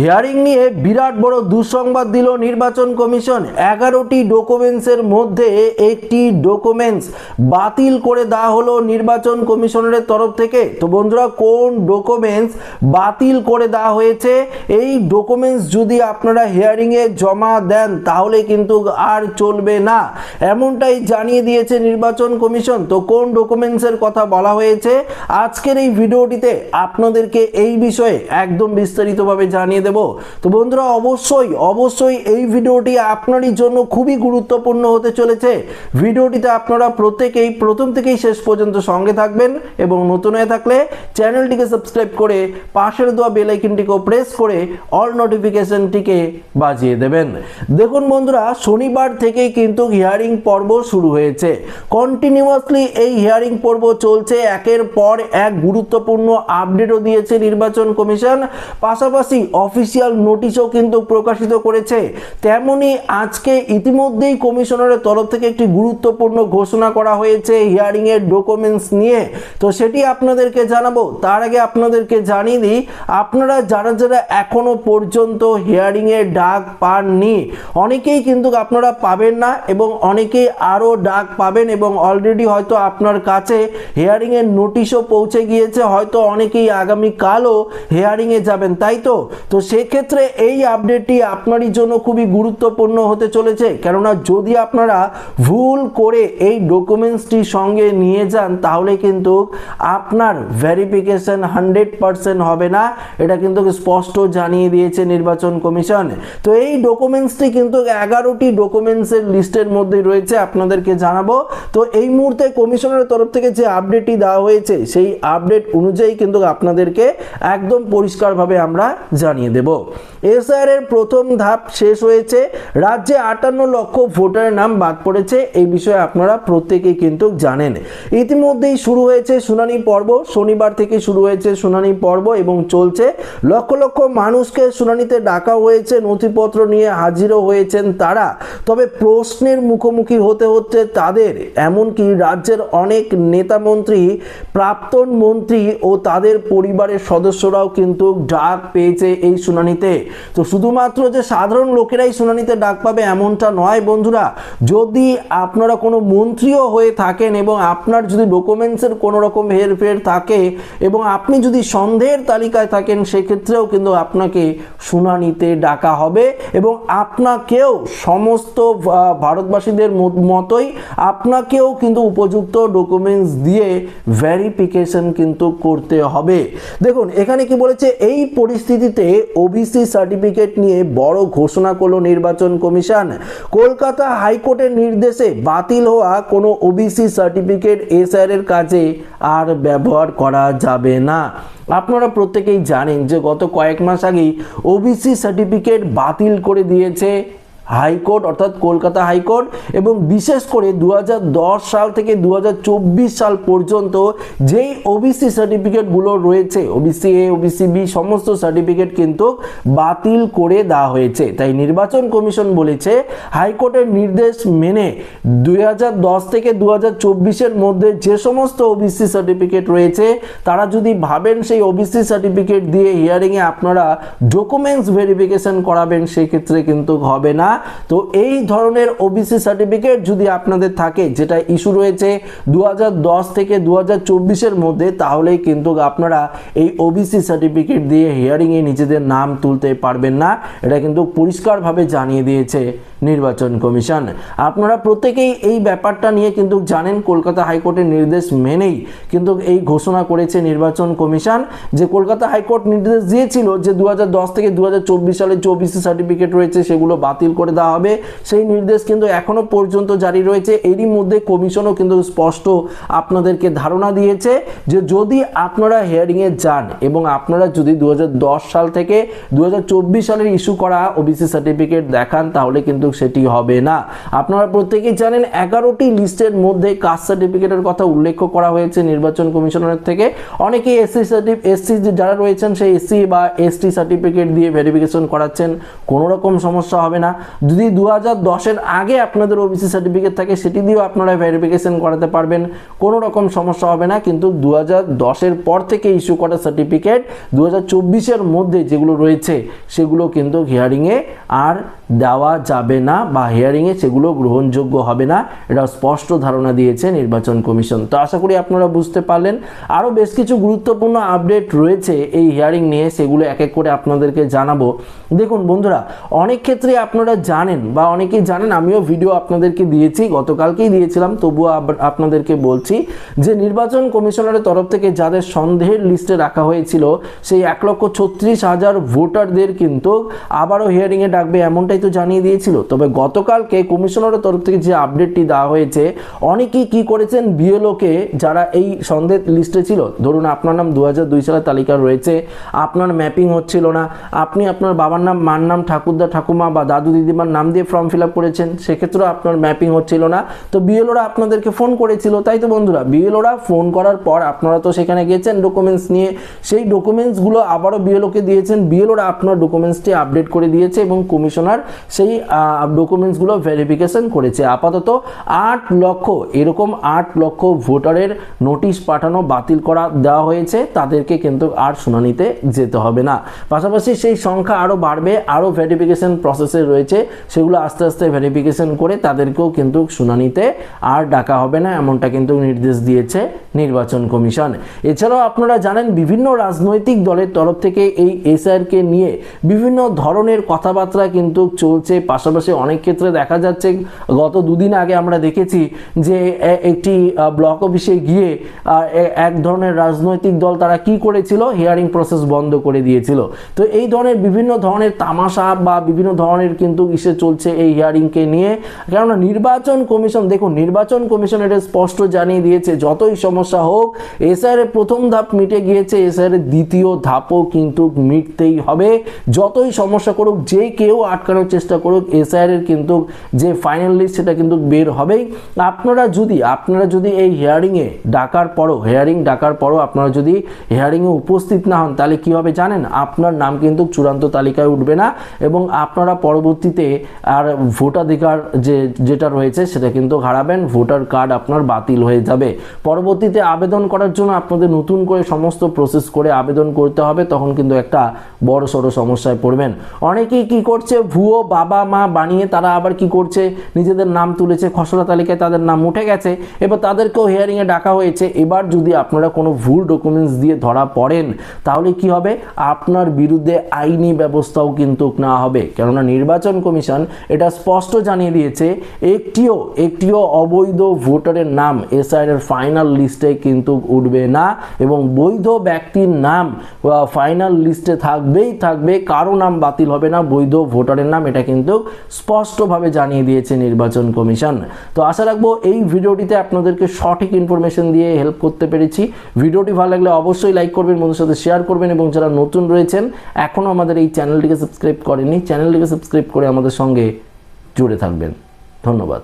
Hearing নিয়ে বিরাট বড় দুঃসংবাদ দিল নির্বাচন কমিশন। এগারোটি ডকুমেন্টসের মধ্যে একটি ডকুমেন্টস বাতিল করে দেওয়া হলো নির্বাচন কমিশনের তরফ থেকে। তো বন্ধুরা, কোন ডকুমেন্টস বাতিল করে দেওয়া হয়েছে? এই ডকুমেন্টস যদি আপনারা হিয়ারিংয়ে জমা দেন, তাহলে কিন্তু আর চলবে না। এমনটাই জানিয়ে দিয়েছে নির্বাচন কমিশন। তো কোন ডকুমেন্টসের কথা বলা হয়েছে? আজকের এই ভিডিওটিতে আপনাদেরকে এই বিষয়ে একদম বিস্তারিতভাবে জানিয়ে দেব। তো বন্ধুরা, অবশ্যই অবশ্যই এই ভিডিওটি আপনারই জন্য খুবই গুরুত্বপূর্ণ হতে চলেছে। ভিডিওটিতে আপনারা প্রত্যেকেই, প্রথম থেকেই শেষ পর্যন্ত সঙ্গে থাকবেন এবং নতুন হয়ে থাকলে চ্যানেলটিকে সাবস্ক্রাইব করে পাশের দেওয়া বেল আইকনটিকেও প্রেস করে অল নোটিফিকেশনটিকে বাজিয়ে দেবেন। দেখুন বন্ধুরা, শনিবার থেকেই কিন্তু হিয়ারিং পর্ব শুরু হয়েছে। কন্টিনিউয়াসলি এই হিয়ারিং পর্ব চলছে। একের পর এক গুরুত্বপূর্ণ আপডেটও দিয়েছে নির্বাচন কমিশন। পাশাপাশি অফিসিয়াল নোটিশও কিন্তু প্রকাশিত করেছে। তেমনি আজকে ইতিমধ্যেই কমিশনারের তরফ থেকে একটি গুরুত্বপূর্ণ ঘোষণা করা হয়েছে হিয়ারিং এর ডকুমেন্টস নিয়ে। তো সেটি আপনাদেরকে জানাব। তার আগে আপনাদেরকে জানিয়ে দিই, আপনারা যারা যারা এখনও পর্যন্ত হিয়ারিং এর ডাক পাননি, অনেকেই কিন্তু আপনারা পাবেন না এবং অনেকেই আরও ডাক পাবেন এবং অলরেডি হয়তো আপনার কাছে হিয়ারিং এর নোটিশও পৌঁছে গিয়েছে। হয়তো অনেকেই আগামী কালও হিয়ারিং এ যাবেন, তাই তো? তো সেক্ষেত্রে এই আপডেটটি আপনারই জন্য খুবই গুরুত্বপূর্ণ হতে চলেছে। কেননা যদি আপনারা ভুল করে এই ডকুমেন্টসটি সঙ্গে নিয়ে যান, তাহলে কিন্তু আপনার ভেরিফিকেশন হান্ড্রেড পারসেন্ট হবে না। এটা কিন্তু স্পষ্ট জানিয়ে দিয়েছে নির্বাচন কমিশন। তো এই ডকুমেন্টসটি কিন্তু এগারোটি ডকুমেন্টসের লিস্টের মধ্যে রয়েছে, আপনাদেরকে জানাব। তো এই মুহূর্তে কমিশনের তরফ থেকে যে আপডেটটি দেওয়া হয়েছে, সেই আপডেট অনুযায়ী কিন্তু আপনাদেরকে একদম পরিষ্কারভাবে আমরা জানিয়ে দেব। এসআর এর প্রথম ধাপ শেষ হয়েছে। রাজ্যে আটান্ন লক্ষ ভোটারের নাম বাদ পড়েছে। এই বিষয়ে আপনারা প্রত্যেকেই কিন্তু জানেন। ইতিমধ্যেই শুরু হয়েছে শুনানি পর্ব। শনিবার থেকে শুরু হয়েছে শুনানি পর্ব এবং চলছে। লক্ষ লক্ষ মানুষকে শুনানিতে ডাকা হয়েছে। নথিপত্র নিয়ে হাজিরও হয়েছেন তারা। তবে প্রশ্নের মুখোমুখি হতে হচ্ছে তাদের। এমনকি রাজ্যের অনেক নেতা মন্ত্রী প্রাক্তন মন্ত্রী ও তাদের পরিবারের সদস্যরাও কিন্তু ডাক পেয়েছে এই শুনানিতে। তো শুধুমাত্র যে সাধারণ লোকেরাই শুনানিতে ডাক পাবে এমনটা নয় বন্ধুরা, যদি আপনারা কোনো মন্ত্রীও হয়ে থাকেন এবং আপনার যদি ডকুমেন্টসের কোনো রকম হেরফের থাকে এবং আপনি যদি সন্দেহের তালিকায় থাকেন, সেক্ষেত্রেও কিন্তু আপনাকে শুনানিতে ডাকা হবে এবং আপনাকেও সমস্ত ভারতবাসীদের মতোই আপনাকেও কিন্তু উপযুক্ত ডকুমেন্টস দিয়ে ভেরিফিকেশন কিন্তু করতে হবে। দেখুন, এখানে কি বলেছে, এই পরিস্থিতিতে ওবিসি সার্টিফিকেট নিয়ে বড় ঘোষণা করল নির্বাচন কমিশন। কলকাতা হাইকোর্টের নির্দেশে বাতিল হওয়া কোনো ওবিসি সার্টিফিকেট এসআর এর কাজে আর ব্যবহার করা যাবে না। আপনারা প্রত্যেকেই জানেন যে গত কয়েক মাস আগেই ওবিসি সার্টিফিকেট বাতিল করে দিয়েছে হাইকোর্ট, অর্থাৎ কলকাতা হাইকোর্ট, এবং বিশেষ করে দু হাজার দশ সাল থেকে দু হাজার চব্বিশ সাল পর্যন্ত যেই ওবিসি সার্টিফিকেটগুলো রয়েছে ওবিসি এ ওবিসি বি সমস্ত সার্টিফিকেট কিন্তু বাতিল করে দেওয়া হয়েছে। তাই নির্বাচন কমিশন বলেছে, হাইকোর্টের নির্দেশ মেনে দু হাজার দশ থেকে দু এর মধ্যে যে সমস্ত ওবিসি সার্টিফিকেট রয়েছে, তারা যদি ভাবেন সেই ওবিসি সার্টিফিকেট দিয়ে হিয়ারিংয়ে আপনারা ডকুমেন্টস ভেরিফিকেশন করাবেন, সেক্ষেত্রে কিন্তু হবে না। তো এই ধরনের ওবিসি সার্টিফিকেট যদি আপনাদের থাকে, যেটা ইস্যু রয়েছে দু থেকে দু এর মধ্যে, তাহলেই কিন্তু আপনারা এই ওবিসি সার্টিফিকেট দিয়ে হিয়ারিংয়ে নিজেদের নাম তুলতে পারবেন না। এটা কিন্তু পরিষ্কারভাবে জানিয়ে দিয়েছে নির্বাচন কমিশন। আপনারা প্রত্যেকেই এই ব্যাপারটা নিয়ে কিন্তু জানেন, কলকাতা হাইকোর্টের নির্দেশ মেনেই কিন্তু এই ঘোষণা করেছে নির্বাচন কমিশন যে কলকাতা হাইকোর্ট নির্দেশ দিয়েছিল যে দু হাজার দশ থেকে দু হাজার চব্বিশ সালে ওবিসি সার্টিফিকেট রয়েছে, সেগুলো বাতিল করে দেওয়া হবে। সেই নির্দেশ কিন্তু এখনও পর্যন্ত জারি রয়েছে। এরই মধ্যে কমিশনও কিন্তু স্পষ্ট আপনাদেরকে ধারণা দিয়েছে যে যদি আপনারা হিয়ারিংয়ে যান এবং আপনারা যদি দু হাজার দশ সাল থেকে দু হাজার চব্বিশ সালের ইস্যু করা ওবিসি সার্টিফিকেট দেখান, তাহলে কিন্তু সেটি হবে না। আপনারা প্রত্যেকেই জানেন এগারোটি লিস্টের মধ্যে কাস্ট সার্টিফিকেটের কথা উল্লেখ করা হয়েছে নির্বাচন কমিশনের থেকে। অনেকেই এসসি সার্টিফিকেট এসসি যারা রয়েছেন, সেই এসসি বা এসটি সার্টিফিকেট দিয়ে ভেরিফিকেশন করাচ্ছেন। কোনো রকম সমস্যা হবে না। যদি দু হাজার দশের আগে আপনাদের ওবিসি সার্টিফিকেট থাকে, সেটি দিয়েও আপনারা ভেরিফিকেশন করাতে পারবেন। কোনো রকম সমস্যা হবে না, কিন্তু দু হাজার দশের পর থেকে ইস্যু করা সার্টিফিকেট দু হাজার চব্বিশের মধ্যে যেগুলো রয়েছে, সেগুলো কিন্তু হিয়ারিংয়ে আর দেওয়া যাবে না বা হিয়ারিংয়ে সেগুলো গ্রহণযোগ্য হবে না। এটা স্পষ্ট ধারণা দিয়েছে নির্বাচন কমিশন। তো আশা করি আপনারা বুঝতে পারলেন। আরও বেশ কিছু গুরুত্বপূর্ণ আপডেট রয়েছে এই হিয়ারিং নিয়ে, সেগুলো এক এক করে আপনাদেরকে জানাব। দেখুন বন্ধুরা, অনেক ক্ষেত্রে আপনারা জানেন বা অনেকেই জানেন, আমিও ভিডিও আপনাদেরকে দিয়েছি, গতকালকেই দিয়েছিলাম, তবুও আপনাদেরকে বলছি যে নির্বাচন কমিশনারের তরফ থেকে যাদের সন্দেহের লিস্টে রাখা হয়েছিল, সেই এক লক্ষ ছত্রিশ হাজার ভোটারদের কিন্তু আবারও হিয়ারিংয়ে ডাকবে এমনটাই তো জানিয়ে দিয়েছিল। তবে গতকালকে কমিশনারের তরফ থেকে যে আপডেটটি দেওয়া হয়েছে, অনেকেই কি করেছেন? বিএলওকে যারা এই সন্দেহ লিস্টে ছিল, ধরুন আপনার নাম দু হাজার দুই সালের তালিকা রয়েছে, আপনার ম্যাপিং হচ্ছিল না, আপনি আপনার বাবার নাম, মার নাম, ঠাকুরদা, ঠাকুমা বা দাদু দিদিমার নাম দিয়ে ফর্ম ফিল আপ করেছেন, সেক্ষেত্রেও আপনার ম্যাপিং হচ্ছিল না। তো বিএলওরা আপনাদেরকে ফোন করেছিল, তাই তো বন্ধুরা? বিএলওরা ফোন করার পর আপনারা তো সেখানে গেছেন ডকুমেন্টস নিয়ে। সেই ডকুমেন্টসগুলো আবারও বিএলওকে দিয়েছেন। বিএলওরা আপনার ডকুমেন্টসটি আপডেট করে দিয়েছে এবং কমিশনার সেই ডকুমেন্টসগুলো ভেরিফিকেশন করেছে। আপাতত আট লক্ষ, এরকম আট লক্ষ ভোটারের নোটিশ পাঠানো বাতিল করা দেওয়া হয়েছে। তাদেরকে কিন্তু আর শুনানিতে যেতে হবে না। পাশাপাশি সেই সংখ্যা আরও বাড়বে, আরও ভেরিফিকেশন প্রসেসে রয়েছে। সেগুলো আস্তে আস্তে ভেরিফিকেশন করে তাদেরকেও কিন্তু শুনানিতে আর ডাকা হবে না, এমনটা কিন্তু নির্দেশ দিয়েছে নির্বাচন কমিশন। এছাড়াও আপনারা জানেন বিভিন্ন রাজনৈতিক দলের তরফ থেকে এই এসআরকে নিয়ে বিভিন্ন ধরনের কথাবার্তা কিন্তু চলছে। পাশাপাশি অনেক ক্ষেত্রে দেখা যাচ্ছে, গত দুদিন আগে আমরা দেখেছি যে একটি ব্লক অফিসে গিয়ে এক ধরনের রাজনৈতিক দল তারা কি করেছিল? হিয়ারিং প্রসেস বন্ধ করে দিয়েছিল। তো এই ধরনের বিভিন্ন ধরনের তামাশা বা বিভিন্ন ধরনের কিন্তু ইসে চলছে এই হিয়ারিংকে নিয়ে। কেননা নির্বাচন কমিশন, দেখুন, নির্বাচন কমিশন এটা স্পষ্ট জানিয়ে দিয়েছে, যতই সমস্যা হোক এসআর এর প্রথম ধাপ মিটে গিয়েছে এসআর এর দ্বিতীয় ধাপও কিন্তু মিটতেই হবে। যতই সমস্যা করুক, যে কেউ আটকানোর চেষ্টা করুক এসআর এর কিন্তু যে ফাইনাল লিস্ট সেটা কিন্তু বের হবেই। আপনারা যদি আপনারা যদি এই হিয়ারিংয়ে ডাকার পরও হিয়ারিং ডাকার পরও আপনারা যদি হিয়ারিংয়ে উপস্থিত না হন, তাহলে কি হবে জানেন? আপনার নাম কিন্তু চূড়ান্ত তালিকায় উঠবে না এবং আপনারা পরবর্তীতে আর ভোটাধিকার যে, যেটা রয়েছে সেটা কিন্তু হারাবেন, ভোটার কার্ড আপনার বাতিল হয়ে যাবে। পরবর্তীতে আবেদন করার জন্য আপনাদের নতুন করে সমস্ত প্রসেস করে আবেদন করতে হবে, তখন কিন্তু একটা বড় সড়ো সমস্যায় পড়বেন। অনেকেই কি করছে, ভুয়ো বাবা মা বানিয়ে তারা আবার কি করছে, নিজেদের নাম তুলেছে, খসড়া তালিকায় তাদের নাম উঠে গেছে, এবার তাদেরকেও হিয়ারিংয়ে ডাকা হয়েছে। এবার যদি আপনারা কোনো ভুল ডকুমেন্টস দিয়ে ধরা পড়েন, তাহলে কি হবে? আপনার বিরুদ্ধে আইনি ব্যবস্থাও কিন্তু নেওয়া হবে। কেননা নির্বাচন কমিশন এটা স্পষ্ট জানিয়ে দিয়েছে, একটিও একটিও অবৈধ ভোটারের নাম এসআইআর ফাইনাল লিস্টে কিন্তু উঠবে না এবং বৈধ ব্যক্তির নাম ফাইনাল লিস্টে থাকবেই, থাকবে, কারও নাম বাতিল হবে না, বৈধ ভোটারের নাম এটা কিন্তু স্পষ্টভাবে জানিয়ে দিয়েছে নির্বাচন কমিশন। তো আশা রাখব এই ভিডিওটিতে আপনাদেরকে সঠিক ইনফরমেশন দিয়ে হেল্প করতে পেরেছি। ভিডিওটি ভালো লাগলে অবশ্যই লাইক করবেন বন্ধুর সাথে শেয়ার করবেন এবং যারা নতুন রয়েছেন এখনও আমাদের এই চ্যানেলটিকে সাবস্ক্রাইব করেনি চ্যানেলটিকে সাবস্ক্রাইব করে আমাদের সঙ্গে জুড়ে থাকবেন। ধন্যবাদ।